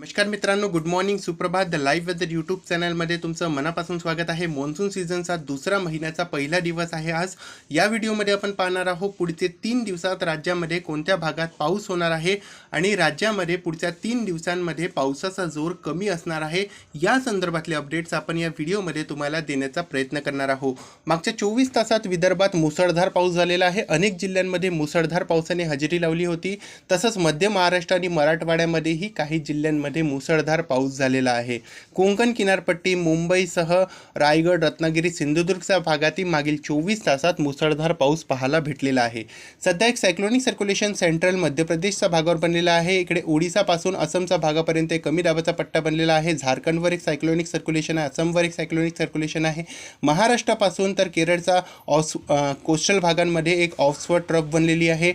नमस्कार मित्रांनो good morning सुप्रभात. द लाईव्ह वेदर यूट्यूब चॅनलमध्ये तुमचं मनापासून स्वागत आहे. मॉन्सून सीझनचा दुसरा महिन्याचा पहिला दिवस आहे आज. या व्हिडिओमध्ये आपण पाहणार आहोत पुढचे तीन दिवसात राज्यामध्ये कोणत्या भागात पाऊस होणार आहे आणि राज्यामध्ये पुढच्या तीन दिवसांमध्ये पावसाचा जोर कमी असणार आहे? या संदर्भातले अपडेट्स आपण या व्हिडिओमध्ये तुम्हाला देण्याचा प्रयत्न करणार आहोत. मागच्या चोवीस तासात विदर्भात मुसळधार पाऊस झालेला आहे. अनेक जिल्ह्यांमध्ये मुसळधार पावसाने हजेरी लावली होती. तसंच मध्य महाराष्ट्र आणि मराठवाड्यामध्येही काही जिल्ह्यांमध्ये मुसळधार पाऊस झालेला आहे. कोंकण किनारपट्टी मुंबईसह रायगड रत्नागिरी सिंधुदुर्गच्या भागातील मागील चोवीस तासात मुसळधार पाऊस पाहायला भेटलेला आहे. सध्या एक सायक्लोनिक सर्क्युलेशन सेंट्रल मध्य प्रदेशच्या भागावर बनलेला आहे. इकडे ओडिसापासून असमच्या भागापर्यंत एक कमी दाबाचा पट्टा बनलेला आहे. झारखंडवर एक सायक्लोनिक सर्क्युलेशन आहे. असमवर एक सायक्लोनिक सर्क्युलेशन आहे. महाराष्ट्रापासून तर केरळचा ऑस कोस्टल भागांमध्ये एक ऑफस्वर्ड ट्रफ बनलेली आहे.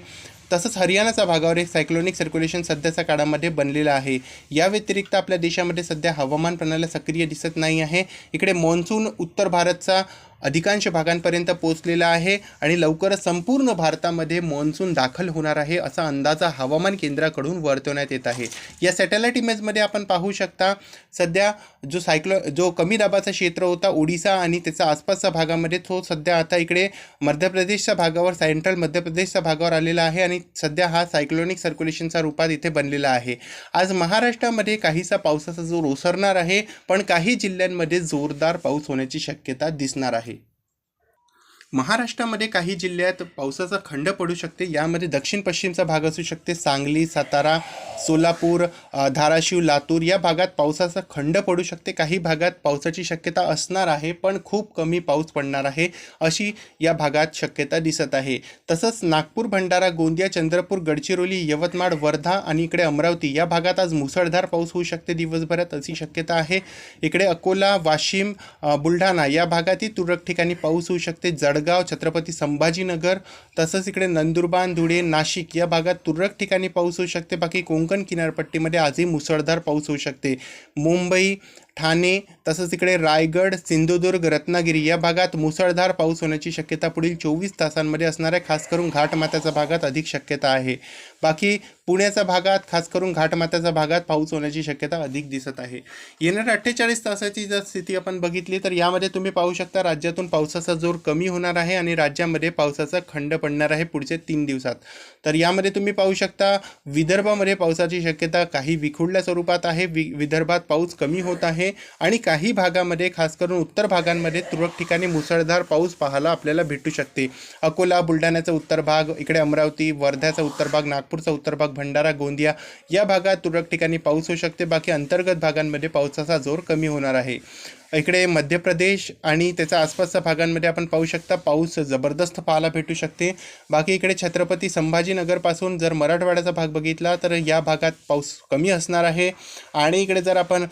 तसंच हरियाणाच्या भागावर एक सायक्लोनिक सर्क्युलेशन सध्याच्या काळामध्ये बनलेलं आहे. या व्यतिरिक्त आपल्या देशामध्ये सध्या हवामान प्रणाली सक्रिय दिसत नाही आहे. इकडे मॉन्सून उत्तर भारतचा अधिकांश भागांपर्यंत पोचलेला आहे आणि लवकरच संपूर्ण भारतामध्ये मॉन्सून दाखल होणार आहे असा अंदाजा हवामान केंद्राकडून वर्तवण्यात येत आहे. या सॅटेलाईट इमेजमध्ये आपण पाहू शकता सध्या जो सायक्लो जो कमी दाबाचा क्षेत्र होता ओडिसा आणि त्याचा आसपासच्या भागामध्ये तो सध्या आता इकडे मध्य प्रदेशच्या भागावर सेंट्रल मध्य प्रदेशच्या भागावर आलेला आहे आणि सध्या हा सायक्लोनिक सर्क्युलेशनच्या रूपात इथे बनलेला आहे. आज महाराष्ट्रामध्ये काहीसा पावसाचा जोर ओसरणार आहे पण काही जिल्ह्यांमध्ये जोरदार पाऊस होण्याची शक्यता दिसणार आहे. महाराष्ट्रामध्ये काही जिल्ह्यात पावसाचा खंड पडू शकते. यामध्ये दक्षिण पश्चिमचा भाग असू शकते. सांगली सातारा सोलापूर धाराशिव लातूर या भागात पावसाचा खंड पडू शकते. काही भागात पावसाची शक्यता असणार आहे पण खूप कमी पाऊस पडणार आहे अशी या भागात शक्यता दिसत आहे. तसंच नागपूर भंडारा गोंदिया चंद्रपूर गडचिरोली यवतमाळ वर्धा आणि इकडे अमरावती या भागात आज मुसळधार पाऊस होऊ शकते दिवसभरात अशी शक्यता आहे. इकडे अकोला वाशिम बुलढाणा या भागातही तुरळक ठिकाणी पाऊस होऊ शकते. जड जळगाव छत्रपती संभाजीनगर तसंच इकडे नंदुरबार धुळे नाशिक या भागात तुरळक ठिकाणी पाऊस होऊ शकते. बाकी कोकण किनारपट्टीमध्ये आजही मुसळधार पाऊस होऊ शकते. मुंबई ठाणे तसंच इकडे रायगड सिंधुदुर्ग रत्नागिरी या भागात मुसळधार पाऊस होण्याची शक्यता पुढील चोवीस तासांमध्ये असणाऱ्या खास करून घाटमाथ्याच्या भागात अधिक शक्यता आहे. बाकी पुण्याच्या भागात खास करून घाटमाथ्याच्या भागात पाऊस होण्याची शक्यता अधिक दिसत आहे. येणाऱ्या अठ्ठेचाळीस तासाची जर स्थिती आपण बघितली तर यामध्ये तुम्ही पाहू शकता राज्यातून पावसाचा जोर कमी होणार आहे आणि राज्यामध्ये पावसाचा खंड पडणार आहे पुढचे तीन दिवसात. तर यामध्ये तुम्ही पाहू शकता विदर्भामध्ये पावसाची शक्यता काही विखुरल्या स्वरूपात आहे. वि विदर्भात पाऊस कमी होत आहे. आणि काही भागामध्ये खास करून उत्तर भागांमध्ये तुरळक ठिकाणी मुसळधार पाऊस पाहायला आपल्याला भेटू शकते. अकोला बुलढाण्याचा उत्तर भाग इकडे अमरावती वर्ध्याचा उत्तर भाग नागपूरचा उत्तर भाग भंडारा गोंदिया या भागात तुरळक ठिकाणी पाऊस होऊ शकते. बाकी अंतर्गत भागांमध्ये पावसाचा जोर कमी होणार आहे. इकडे मध्य प्रदेश आणि त्याच्या आसपासच्या भागांमध्ये आपण पाहू शकता पाऊस जबरदस्त पाहायला भेटू शकते. बाकी इकडे छत्रपती संभाजीनगरपासून जर मराठवाड्याचा भाग बघितला तर या भागात पाऊस कमी असणार आहे. आणि इकडे जर आपण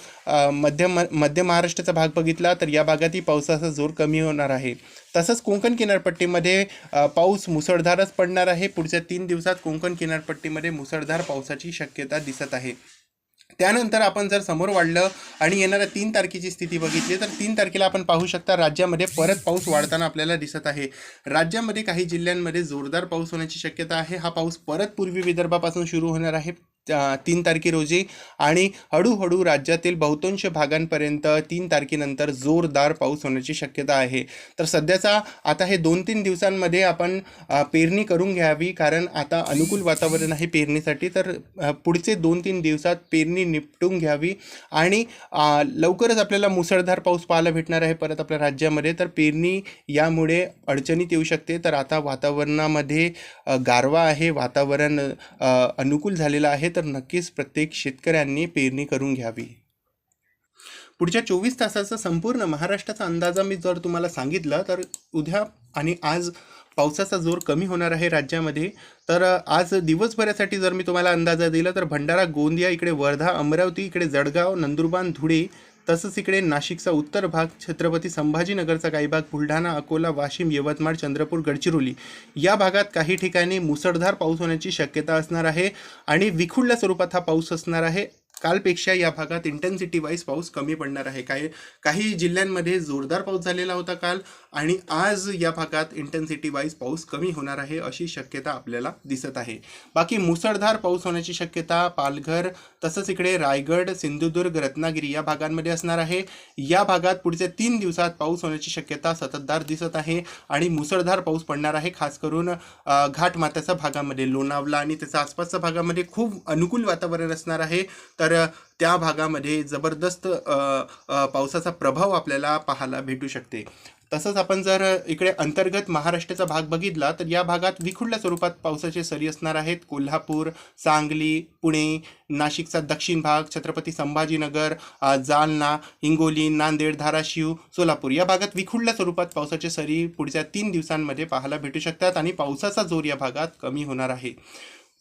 मध्य म मध्य महाराष्ट्राचा भाग बघितला तर या भागातही पावसाचा जोर कमी होणार आहे. तसंच कोकण किनारपट्टीमध्ये पाऊस मुसळधारच पडणार आहे. पुढच्या तीन दिवसात कोकण किनारपट्टीमध्ये मुसळधार पावसाची शक्यता दिसत आहे. त्यानंतर आपण जर समोर वाढलं आणि येणाऱ्या तीन तारखेची स्थिती बघितली तर तीन तारखेला आपण पाहू शकता राज्यामध्ये परत पाऊस वाढताना आपल्याला दिसत आहे. राज्यामध्ये काही जिल्ह्यांमध्ये जोरदार पाऊस होण्याची शक्यता आहे. हा पाऊस परत पूर्वी विदर्भापासून सुरू होणार आहे. तीन तारखे रोजी आणि हळूहळू राज्यातील बहुतांश भागांपर्यंत तीन तारखेनंतर जोरदार पाऊस होण्याची शक्यता आहे. तर सध्याचा आता हे दोन तीन दिवसांमध्ये आपण पेरणी करून घ्यावी कारण आता अनुकूल वातावरण आहे पेरणीसाठी. तर पुढचे दोन तीन दिवसात पेरणी निपटून घ्यावी आणि लवकरच आपल्याला मुसळधार पाऊस पाहायला भेटणार आहे परत आपल्या राज्यामध्ये. तर पेरणी यामुळे अडचणीत येऊ शकते. तर आता वातावरणामध्ये गारवा आहे. वातावरण अनुकूल झालेलं आहे. तर नक्कीच प्रत्येक शेतकऱ्यांनी पेरणी करून घ्यावी. पुढच्या चोवीस तासाचा संपूर्ण महाराष्ट्राचा अंदाजा मी जर तुम्हाला सांगितलं तर उद्या आणि आज पावसाचा जोर कमी होणार आहे राज्यामध्ये. तर आज दिवसभरासाठी जर मी तुम्हाला अंदाजा दिला तर भंडारा गोंदिया इकडे वर्धा अमरावती इकडे जळगाव नंदुरबार धुळे तसंच इकडे नाशिकचा उत्तर भाग छत्रपती संभाजीनगरचा काही भाग बुलढाणा अकोला वाशिम यवतमाळ चंद्रपूर गडचिरोली. या भागात काही ठिकाणी मुसळधार पाऊस होण्याची शक्यता असणार आहे आणि विखुडल्या स्वरूपात हा पाऊस असणार आहे. कालपेक्षा या भागात इंटेन्सिटी वाईज पाऊस कमी पडणार आहे. काही काही जिल्ह्यांमध्ये जोरदार पाऊस झालेला होता काल आणि आज या भागात इंटेन्सिटी वाईज पाऊस कमी होणार आहे अशी शक्यता आपल्याला दिसत आहे. बाकी मुसळधार पाऊस होण्याची शक्यता पालघर तसंच इकडे रायगड सिंधुदुर्ग रत्नागिरी या भागांमध्ये असणार आहे. या भागात पुढच्या तीन दिवसात पाऊस होण्याची शक्यता सततधार दिसत आहे आणि मुसळधार पाऊस पडणार आहे खास करून घाटमात्याच्या भागामध्ये. लोणावला आणि त्याच्या आसपासच्या भागामध्ये खूप अनुकूल वातावरण असणार आहे. तर तर त्या भागामध्ये जबरदस्त पावसाचा प्रभाव आपल्याला पाहायला भेटू शकते. तसंच आपण जर इकडे अंतर्गत महाराष्ट्राचा भाग बघितला तर या भागात विखुरल्या स्वरूपात पावसाचे सरी असणार आहेत. कोल्हापूर सांगली पुणे नाशिकचा दक्षिण भाग छत्रपती संभाजीनगर जालना हिंगोली नांदेड धाराशिव सोलापूर या भागात विखुरल्या स्वरूपात पावसाचे सरी पुढच्या तीन दिवसांमध्ये पाहायला भेटू शकतात आणि पावसाचा जोर या भागात कमी होणार आहे.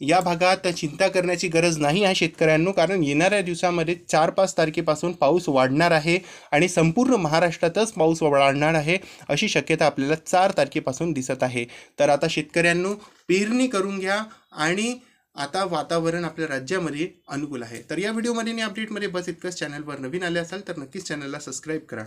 या भागात चिंता करण्याची गरज नाही आहे शेतकऱ्यांनो कारण येणाऱ्या दिवसामध्ये चार पाच तारखेपासून पाऊस वाढणार आहे आणि संपूर्ण महाराष्ट्रातच पाऊस वाढणार आहे अशी शक्यता आपल्याला चार तारखेपासून दिसत आहे. तर आता शेतकऱ्यांनो पेरणी करून घ्या आणि आता वातावरण आपल्या राज्यामध्ये अनुकूल आहे. तर या व्हिडिओमध्ये आणि अपडेटमध्ये बस इतकंच. चॅनलवर नवीन आले असाल तर नक्कीच चॅनलला सबस्क्राईब करा.